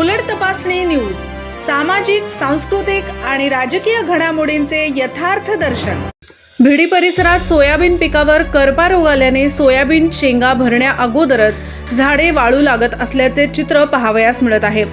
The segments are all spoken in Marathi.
उलट तपासणी न्यूज सामाजिक सांस्कृतिक आणि राजकीय घडामोडींचे यथार्थ दर्शन. भिडी परिसरात सोयाबीन पिकावर करपा रोग आल्याने सोयाबीन शेंगा भरण्या अगोदरच झाडे वाळू लागत असल्याचे चित्र पाहावयास मिळत आहे.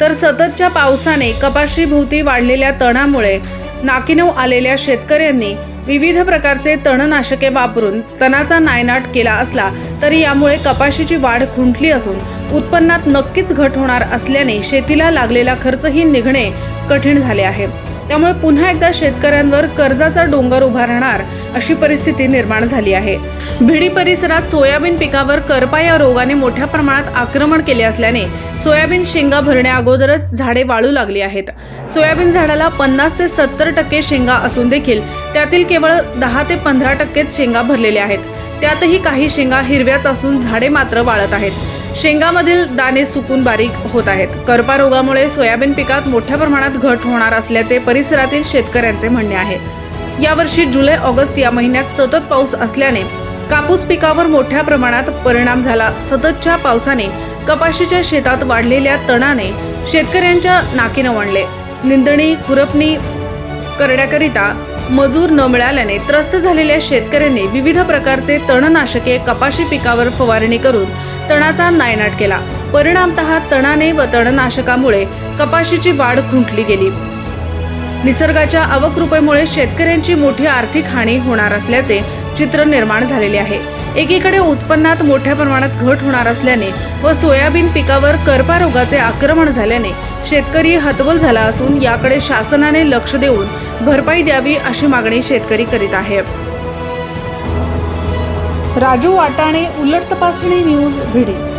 तर सततच्या पावसाने कपाशीभोवती वाढलेल्या तणामुळे नाकिनव आलेल्या शेतकऱ्यांनी विविध प्रकारचे तणनाशके वापरून तणाचा नायनाट केला असला तरी यामुळे कपाशीची वाढ खुंटली असून उत्पन्नात नक्कीच घट होणार असल्याने शेतीला लागलेला खर्चही निघणे कठीण झाले आहे. त्यामुळे पुन्हा एकदा शेतकऱ्यांवर कर्जाचा डोंगर उभा राहणार अशी परिस्थिती निर्माण झाली आहे. भिडी परिसरात सोयाबीन पिकावर करपा या रोगाने मोठ्या प्रमाणात आक्रमण केले असल्याने सोयाबीन शेंगा भरण्या अगोदरच झाडे वाळू लागली आहेत. सोयाबीन झाडाला पन्नास ते सत्तर टक्के शेंगा असून देखील त्यातील केवळ दहा ते पंधरा टक्केच शेंगा भरलेल्या आहेत. त्यातही काही शेंगा हिरव्याच असून झाडे मात्र वाळत आहेत. शेंगामधील दाणे सुकून बारीक होत आहेत. करपा रोगामुळे सोयाबीन पिकात मोठ्या प्रमाणात घट होणार असल्याचे परिसरातील शेतकऱ्यांचे म्हणणे आहे. यावर्षी जुलै ऑगस्ट या महिन्यात सतत पाऊस असल्याने कापूस पिकावर मोठ्या प्रमाणात परिणाम झाला. सततच्या पावसाने कपाशीच्या शेतात वाढलेल्या तणाने शेतकऱ्यांच्या नाकीनं वणले. निंदणी खुरपणी करण्याकरिता मजूर न मिळाल्याने त्रस्त झालेल्या शेतकऱ्यांनी विविध प्रकारचे तणनाशके कपाशी पिकावर फवारणी करून तणाचा नायनाट केला. परिणामतः तणाने व तणनाशकामुळे कपाशीची वाढ खुंटली गेली. निसर्गाच्या अवकृपेमुळे शेतकऱ्यांची मोठी आर्थिक हानी होणार असल्याचे चित्र निर्माण झालेले आहे. एकीकडे उत्पन्नात मोठ्या प्रमाणात घट होणार असल्याने व सोयाबीन पिकावर करपा रोगाचे आक्रमण झाल्याने शेतकरी हतबल झाला असून याकडे शासनाने लक्ष देऊन भरपाई द्यावी अशी मागणी शेतकरी करीत आहे. राजू वाटाणे उलट तपासणी न्यूज भिडी.